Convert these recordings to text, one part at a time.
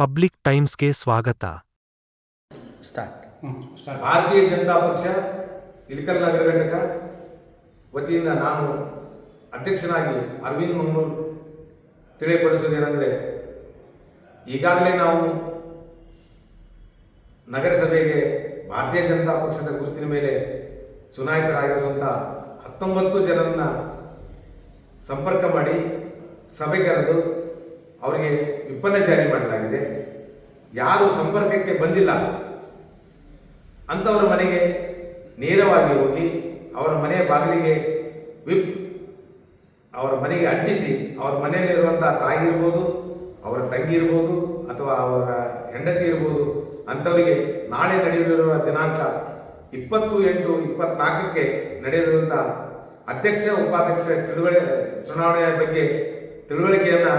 Public ಟೈಮ್ಸ್ಗೆ ಸ್ವಾಗತ. Start. ಭಾರತೀಯ ಜನತಾ ಪಕ್ಷ ಇಳಕಲ್ ನಗರ ಘಟಕ ವತಿಯಿಂದ ನಾನು ಅಧ್ಯಕ್ಷನಾಗಿ ಅರವಿಂದ್ ಮಂಗ್ಳೂರ್ ತಿಳಿಯಪಡಿಸೋದೇನೆಂದರೆ ಈಗಾಗಲೇ ನಾವು ನಗರಸಭೆಗೆ ಭಾರತೀಯ ಜನತಾ ಪಕ್ಷದ ಗುರುತಿನ ಮೇಲೆ ಚುನಾಯಿತರಾಗಿರುವಂಥ ಹತ್ತೊಂಬತ್ತು ಜನರನ್ನ ಸಂಪರ್ಕ ಮಾಡಿ ಸಭೆ ಕರೆದು ಅವರಿಗೆ ವಿಪ್ಪನ್ನ ಜಾರಿ ಮಾಡಲಾಗಿದೆ. ಯಾರು ಸಂಪರ್ಕಕ್ಕೆ ಬಂದಿಲ್ಲ. ಅಂಥವರ ಮನೆಗೆ ನೇರವಾಗಿ ಹೋಗಿ ಅವರ ಮನೆಯ ಬಾಗಿಲಿಗೆ ವಿಪ್ ಅವರ ಮನೆಗೆ ಅಂಟಿಸಿ ಅವರ ಮನೆಯಲ್ಲಿರುವಂಥ ತಾಯಿ ಇರ್ಬೋದು, ಅವರ ತಂಗಿ ಇರ್ಬೋದು, ಅಥವಾ ಅವರ ಹೆಂಡತಿ ಇರ್ಬೋದು ಅಂಥವರಿಗೆ ನಾಳೆ ನಡೆಯಲಿರುವ ದಿನಾಂಕ ಇಪ್ಪತ್ತು ಎಂಟು ಇಪ್ಪತ್ನಾಲ್ಕಕ್ಕೆ ನಡೆಯಲಿರುವಂಥ ಅಧ್ಯಕ್ಷ, ಉಪಾಧ್ಯಕ್ಷ ತಿಳುವಳಿ ಚುನಾವಣೆಯ ಬಗ್ಗೆ ತಿಳುವಳಿಕೆಯನ್ನು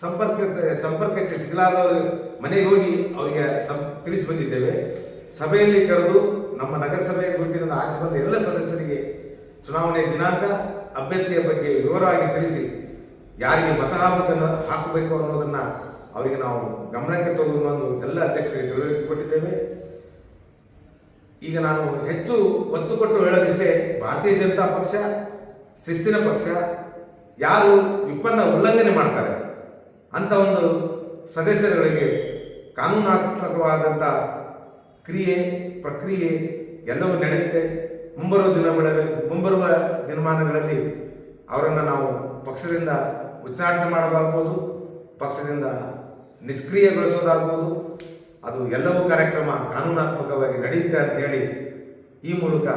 ಸಂಪರ್ಕ ಸಂಪರ್ಕಕ್ಕೆ ಸಿಗಲಾದವರು ಮನೆಗೆ ಹೋಗಿ ಅವರಿಗೆ ಸಂ, ತಿಳಿಸಿ ಬಂದಿದ್ದೇವೆ. ಸಭೆಯಲ್ಲಿ ಕರೆದು ನಮ್ಮ ನಗರಸಭೆಯ ಗುರುತಿನಿಂದ ಆಸೆ ಬಂದ ಎಲ್ಲ ಸದಸ್ಯರಿಗೆ ಚುನಾವಣೆ ದಿನಾಂಕ, ಅಭ್ಯರ್ಥಿಯ ಬಗ್ಗೆ ವಿವರವಾಗಿ ತಿಳಿಸಿ ಯಾರಿಗೆ ಮತ ಹಾಕಬೇಕನ್ನು ಹಾಕಬೇಕು ಅನ್ನೋದನ್ನು ಅವರಿಗೆ ನಾವು ಗಮನಕ್ಕೆ ತಗೊಂಡು ಎಲ್ಲ ಅಧ್ಯಕ್ಷರಿಗೆ ತಿಳುವಳಿಕೆ ಕೊಟ್ಟಿದ್ದೇವೆ. ಈಗ ನಾನು ಹೆಚ್ಚು ಒತ್ತು ಕೊಟ್ಟು ಹೇಳೋದಿಷ್ಟೇ, ಭಾರತೀಯ ಜನತಾ ಪಕ್ಷ, ಶಿಸ್ತಿನ ಪಕ್ಷ, ಯಾರು ವಿಪನ್ನ ಉಲ್ಲಂಘನೆ ಮಾಡ್ತಾರೆ. ಅಂತ ಒಂದು ಸದಸ್ಯರುಗಳಿಗೆ ಕಾನೂನಾತ್ಮಕವಾದಂಥ ಕ್ರಿಯೆ, ಪ್ರಕ್ರಿಯೆ ಎಲ್ಲವೂ ನಡೆಯುತ್ತೆ. ಮುಂಬರುವ ದಿನಗಳಲ್ಲಿ, ಮುಂಬರುವ ದಿನಮಾನಗಳಲ್ಲಿ ಅವರನ್ನು ನಾವು ಪಕ್ಷದಿಂದ ಉಚ್ಚಾಟನೆ ಮಾಡೋದಾಗ್ಬೋದು, ಪಕ್ಷದಿಂದ ನಿಷ್ಕ್ರಿಯಗೊಳಿಸೋದಾಗ್ಬೋದು. ಅದು ಎಲ್ಲವೂ ಕಾರ್ಯಕ್ರಮ ಕಾನೂನಾತ್ಮಕವಾಗಿ ನಡೆಯುತ್ತೆ ಅಂತೇಳಿ ಈ ಮೂಲಕ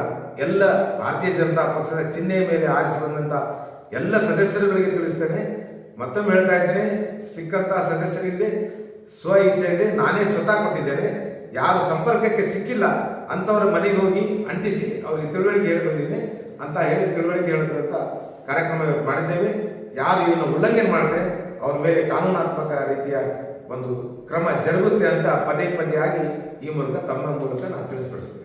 ಎಲ್ಲ ಭಾರತೀಯ ಜನತಾ ಪಕ್ಷದ ಚಿಹ್ನೆಯ ಮೇಲೆ ಆರಿಸಿ ಬಂದಂಥ ಎಲ್ಲ ಸದಸ್ಯರುಗಳಿಗೆ ತಿಳಿಸ್ತೇನೆ. ಮತ್ತೊಮ್ಮೆ ಹೇಳ್ತಾ ಇದ್ದೇನೆ, ಸಿಕ್ಕಂತ ಸದಸ್ಯರಿಗೆ ಸ್ವ ಇಚ್ಛೆ ಇದೆ, ನಾನೇ ಸ್ವತಃ ಕೊಟ್ಟಿದ್ದೇನೆ, ಯಾರು ಸಂಪರ್ಕಕ್ಕೆ ಸಿಕ್ಕಿಲ್ಲ ಅಂಥವ್ರ ಮನೆಗೆ ಹೋಗಿ ಅಂಟಿಸಿ ಅವರಿಗೆ ತಿಳುವಳಿಕೆ ಹೇಳಿ ಅಂತ ಹೇಳಿ ತಿಳುವಳಿಕೆ ಹೇಳಿದಂತ ಕಾರ್ಯಕ್ರಮ ಇವತ್ತು ಮಾಡಿದ್ದೇವೆ. ಯಾರು ಇದನ್ನು ಉಲ್ಲಂಘನೆ ಮಾಡ್ತಾರೆ ಅವ್ರ ಮೇಲೆ ಕಾನೂನಾತ್ಮಕ ರೀತಿಯ ಒಂದು ಕ್ರಮ ಜರುಗುತ್ತೆ ಅಂತ ಪದೇ ಪದೇ ಆಗಿ ಈ ಮೂಲಕ ತಮ್ಮ ಮೂಲಕ ನಾನು ತಿಳಿಸ್ಪಡಿಸ್ತೇನೆ